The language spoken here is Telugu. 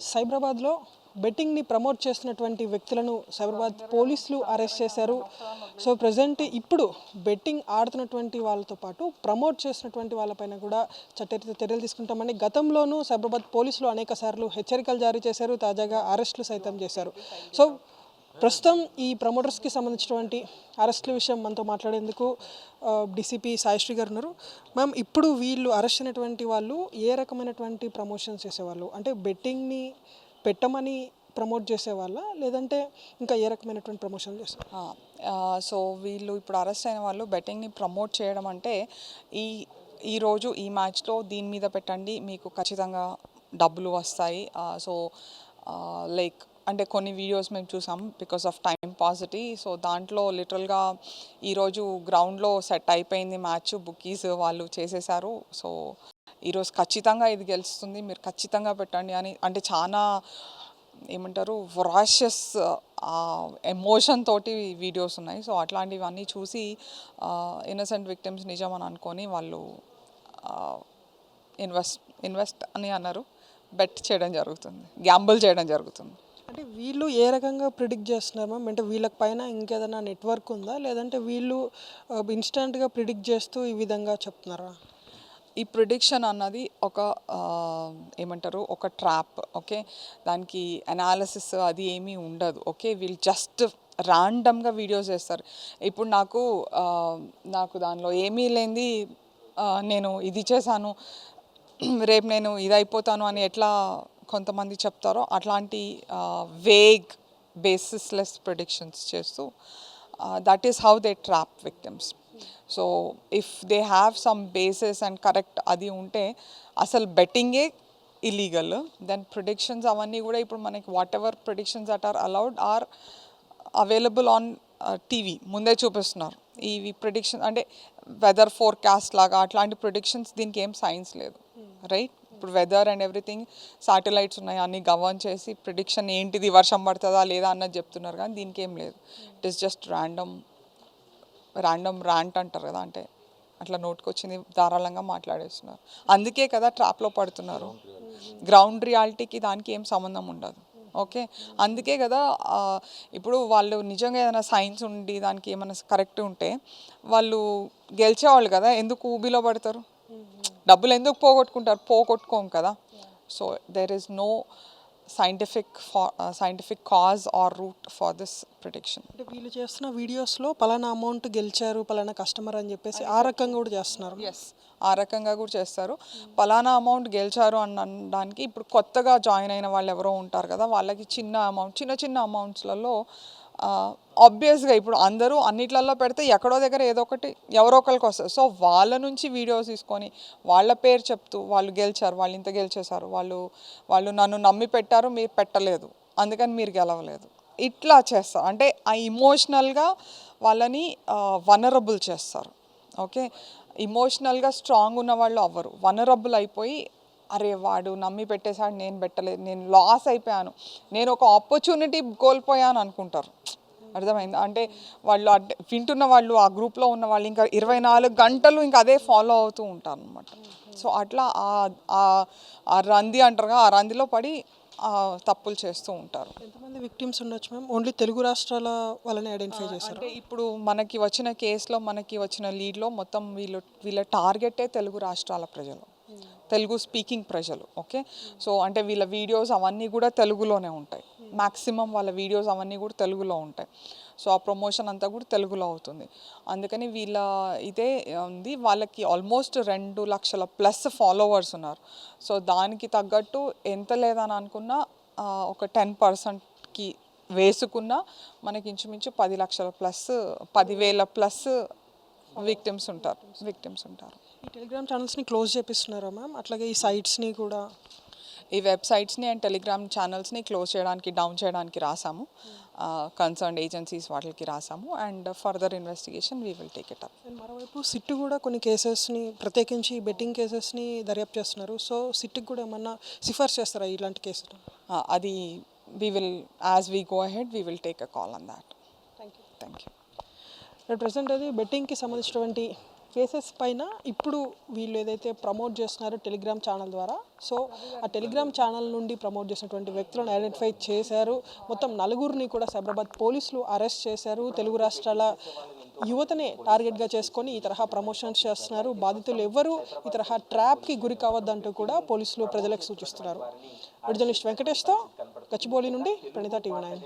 సైబరాబాద్లో బెట్టింగ్ని ప్రమోట్ చేస్తున్నటువంటి వ్యక్తులను సైబరాబాద్ పోలీసులు అరెస్ట్ చేశారు. సో ప్రజెంట్ ఇప్పుడు బెట్టింగ్ ఆడుతున్నటువంటి వాళ్ళతో పాటు ప్రమోట్ చేసినటువంటి వాళ్ళపైన కూడా చట్టరీత్యా చర్యలు తీసుకుంటామని గతంలోనూ సైబరాబాద్ పోలీసులు అనేక సార్లు హెచ్చరికలు జారీ చేశారు తాజాగా అరెస్టులు సైతం చేశారు. సో ప్రస్తుతం ఈ ప్రమోటర్స్కి సంబంధించినటువంటి అరెస్టుల విషయం మనతో మాట్లాడేందుకు డిసిపి సాయిశ్రీ గారు ఉన్నారు. మ్యామ్ ఇప్పుడు వీళ్ళు అరెస్ట్ అయినటువంటి వాళ్ళు ఏ రకమైనటువంటి ప్రమోషన్స్ చేసేవాళ్ళు? అంటే బెట్టింగ్ని పెట్టమని ప్రమోట్ చేసేవాళ్ళ? లేదంటే ఇంకా ఏ రకమైనటువంటి ప్రమోషన్ చేస్తారు సో వీళ్ళు ఇప్పుడు అరెస్ట్ అయిన వాళ్ళు బెట్టింగ్ని ప్రమోట్ చేయడం అంటే ఈ ఈరోజు ఈ మ్యాచ్లో దీని మీద పెట్టండి మీకు ఖచ్చితంగా డబ్బులు వస్తాయి. సో లైక్ అంటే కొన్ని వీడియోస్ మేము చూసాం బికాస్ ఆఫ్ టైం పాజిటీ సో దాంట్లో లిటరల్గా ఈరోజు గ్రౌండ్లో సెట్ అయిపోయింది మ్యాచ్ బుకీస్ వాళ్ళు చేసేసారు. సో ఈరోజు ఖచ్చితంగా ఇది గెలుస్తుంది. మీరు ఖచ్చితంగా పెట్టండి అని అంటే చాలా ఏమంటారు వరాషియస్ ఎమోషన్ తోటి వీడియోస్ ఉన్నాయి. సో అట్లాంటివన్నీ చూసి ఇన్నసెంట్ విక్టిమ్స్ నిజం అని అనుకొని వాళ్ళు ఇన్వెస్ట్ ఇన్వెస్ట్ అని అన్నారు. బెట్ చేయడం జరుగుతుంది. గ్యాంబుల్ చేయడం జరుగుతుంది. అంటే వీళ్ళు ఏ రకంగా ప్రిడిక్ట్ చేస్తున్నారు మ్యామ్ అంటే వీళ్ళకి పైన ఇంకేదైనా నెట్వర్క్ ఉందా? లేదంటే వీళ్ళు ఇన్స్టెంట్గా ప్రిడిక్ట్ చేస్తూ ఈ విధంగా చెప్తున్నారా? ఈ ప్రిడిక్షన్ అన్నది ఒక ఏమంటారు ఒక ట్రాప్ ఓకే దానికి అనాలిసిస్ అది ఏమీ ఉండదు ఓకే వీళ్ళు జస్ట్ ర్యాండమ్గా వీడియోస్ చేస్తారు. ఇప్పుడు నాకు నాకు దానిలో ఏమీ లేనిది నేను ఇది చేశాను రేపు నేను ఇది అయిపోతాను అని ఎట్లా కొంతమంది చెప్తారో అట్లాంటి వేగ్ బేసిస్లెస్ ప్రిడిక్షన్స్ చేస్తూ that is how they trap victims so if they have some basis and correct అది ఉంటే అసలు బెట్టింగే ఇలీగల్ దెన్ ప్రిడిక్షన్స్ అవన్నీ కూడా ఇప్పుడు మనకి whatever predictions that are allowed are available on TV ముందే చూపిస్తున్నారు. ఇవి ప్రిడిక్షన్ అంటే వెదర్ ఫోర్కాస్ట్ లాగా అట్లాంటి ప్రిడిక్షన్స్ దీనికి ఏం సైన్స్ లేదు. రైట్ ఇప్పుడు వెదర్ అండ్ ఎవ్రీథింగ్ సాటిలైట్స్ ఉన్నాయి అన్ని గవర్న్ చేసి ప్రిడిక్షన్ ఏంటిది వర్షం పడుతుందా లేదా అన్నది చెప్తున్నారు కానీ దీనికి ఏం లేదు. It is just random random rant అంటారు కదా అంటే అట్లా నోటుకొచ్చింది ధారాళంగా మాట్లాడేస్తున్నారు. అందుకే కదా ట్రాప్లో పడుతున్నారు. గ్రౌండ్ రియాలిటీకి దానికి ఏం సంబంధం ఉండదు. ఓకే అందుకే కదా ఇప్పుడు వాళ్ళు నిజంగా ఏదైనా సైన్స్ ఉండి దానికి ఏమైనా కరెక్ట్ ఉంటే వాళ్ళు గెలిచేవాళ్ళు కదా ఎందుకు ఊబిలో పడతారు? డబ్బులు ఎందుకు పోగొట్టుకుంటారు? పోగొట్టుకోం కదా. So there is no scientific scientific cause or root for this prediction అంటే వీళ్ళు చేస్తున్న వీడియోస్లో పలానా అమౌంట్ గెలిచారు పలానా కస్టమర్ అని చెప్పేసి ఆ రకంగా కూడా చేస్తున్నారు. ఎస్ ఆ రకంగా కూడా చేస్తారు. పలానా అమౌంట్ గెలిచారు అని అనడానికి ఇప్పుడు కొత్తగా జాయిన్ అయిన వాళ్ళు ఎవరో ఉంటారు కదా వాళ్ళకి చిన్న అమౌంట్ చిన్న చిన్న అమౌంట్స్లలో ఆబ్వియస్గా ఇప్పుడు అందరూ అన్నిట్లలో పెడితే ఎక్కడో దగ్గర ఏదో ఒకటి ఎవరో ఒకరికి వస్తారు సో వాళ్ళ నుంచి వీడియోస్ తీసుకొని వాళ్ళ పేరు చెప్తూ వాళ్ళు గెలిచారు వాళ్ళు ఇంత గెలిచేశారు వాళ్ళు వాళ్ళు నన్ను నమ్మి పెట్టారు మీరు పెట్టలేదు. అందుకని మీరు గెలవలేదు. ఇట్లా చేస్తారు. అంటే ఆ ఇమోషనల్గా వాళ్ళని వనరబుల్ చేస్తారు. ఓకే ఇమోషనల్గా స్ట్రాంగ్ ఉన్న వాళ్ళు అవ్వరు. వనరబుల్ అయిపోయి అరే వాడు నమ్మి పెట్టేశాడు నేను పెట్టలేదు నేను లాస్ అయిపోయాను. నేను ఒక ఆపర్చునిటీ కోల్పోయాను అనుకుంటారు. అర్థమైంది? అంటే వాళ్ళు అడ్ వింటున్న వాళ్ళు ఆ గ్రూప్లో ఉన్న వాళ్ళు ఇంకా ఇరవై నాలుగు గంటలు ఇంకా అదే ఫాలో అవుతూ ఉంటారు అనమాట సో అట్లా ఆ- రంది అంటారుగా ఆ రందిలో పడి తప్పులు చేస్తూ ఉంటారు. ఎంతమంది విక్టిమ్స్ ఉండొచ్చు మ్యామ్ ఓన్లీ తెలుగు రాష్ట్రాల వాళ్ళని ఐడెంటిఫై చేశారు? అంటే ఇప్పుడు మనకి వచ్చిన కేసులో మనకి వచ్చిన లీడ్లో మొత్తం వీళ్ళు వీళ్ళ టార్గెటే తెలుగు రాష్ట్రాల ప్రజలు. తెలుగు స్పీకింగ్ ప్రజలు ఓకే? సో అంటే వీళ్ళ వీడియోస్ అవన్నీ కూడా తెలుగులోనే ఉంటాయి. మ్యాక్సిమం వాళ్ళ వీడియోస్ అవన్నీ కూడా తెలుగులో ఉంటాయి. సో ఆ ప్రమోషన్ అంతా కూడా తెలుగులో అవుతుంది. అందుకని వీళ్ళ ఇదే ఉంది. వాళ్ళకి ఆల్మోస్ట్ రెండు లక్షల ప్లస్ ఫాలోవర్స్ ఉన్నారు. సో దానికి తగ్గట్టు ఎంత లేదని అనుకున్నా ఒక టెన్ పర్సెంట్కి వేసుకున్నా మనకి ఇంచుమించు పది లక్షల ప్లస్ పదివేల ప్లస్ విక్టిమ్స్ ఉంటారు. విక్టిమ్స్ ఉంటారు. ఈ టెలిగ్రామ్ ఛానల్స్ని క్లోజ్ చేపిస్తున్నారా మ్యామ్ అట్లాగే ఈ సైట్స్ని కూడా? ఈ వెబ్సైట్స్ని అండ్ టెలిగ్రామ్ ఛానల్స్ని క్లోజ్ చేయడానికి డౌన్ చేయడానికి రాసాము. కన్సర్న్ ఏజెన్సీస్ వాటికి రాసాము. And further investigation we will take it up and మరోవైపు సిట్ కూడా కొన్ని కేసెస్ని ప్రత్యేకించి బెట్టింగ్ కేసెస్ని దర్యాప్తు చేస్తున్నారు. సో సిట్కి కూడా ఏమన్నా సిఫార్సు చేస్తారా ఇలాంటి కేసులు అది we will as we go ahead we will take a call on that thank you thank you present అది బెట్టింగ్కి సంబంధించినటువంటి కేసెస్ పైన ఇప్పుడు వీళ్ళు ఏదైతే ప్రమోట్ చేస్తున్నారో టెలిగ్రామ్ ఛానల్ ద్వారా. సో ఆ టెలిగ్రామ్ ఛానల్ నుండి ప్రమోట్ చేసినటువంటి వ్యక్తులను ఐడెంటిఫై చేశారు. మొత్తం నలుగురిని కూడా సైబరాబాద్ పోలీసులు అరెస్ట్ చేశారు. తెలుగు రాష్ట్రాల యువతనే టార్గెట్గా చేసుకొని ఈ తరహా ప్రమోషన్స్ చేస్తున్నారు. బాధితులు ఎవ్వరూ ఈ తరహా ట్రాప్కి గురి కావద్దంటూ కూడా పోలీసులు ప్రజలకు సూచిస్తున్నారు. ఒరిజినలిస్ట్ వెంకటేష్తో గచ్చిబౌలి నుండి ప్రణిత టీవీ నైన్.